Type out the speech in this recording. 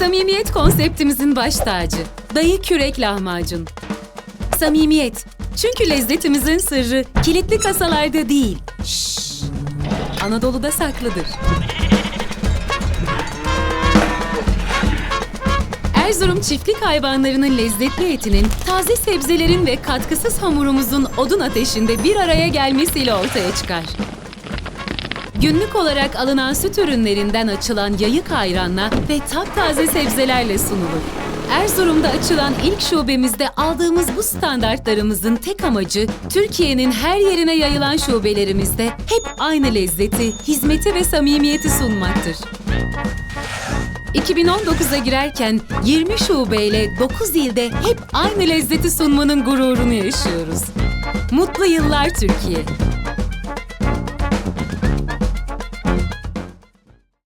Samimiyet konseptimizin baş tacı. Dayı kürek lahmacun. Samimiyet. Çünkü lezzetimizin sırrı kilitli kasalarda değil. Şşş. Anadolu'da saklıdır. Erzurum çiftlik hayvanlarının lezzetli etinin, taze sebzelerin ve katkısız hamurumuzun odun ateşinde bir araya gelmesiyle ortaya çıkar. Günlük olarak alınan süt ürünlerinden açılan yayık ayranla ve taptaze sebzelerle sunulur. Erzurum'da açılan ilk şubemizde aldığımız bu standartlarımızın tek amacı Türkiye'nin her yerine yayılan şubelerimizde hep aynı lezzeti, hizmeti ve samimiyeti sunmaktır. 2019'a girerken 20 şubeyle 9 ilde hep aynı lezzeti sunmanın gururunu yaşıyoruz. Mutlu yıllar Türkiye.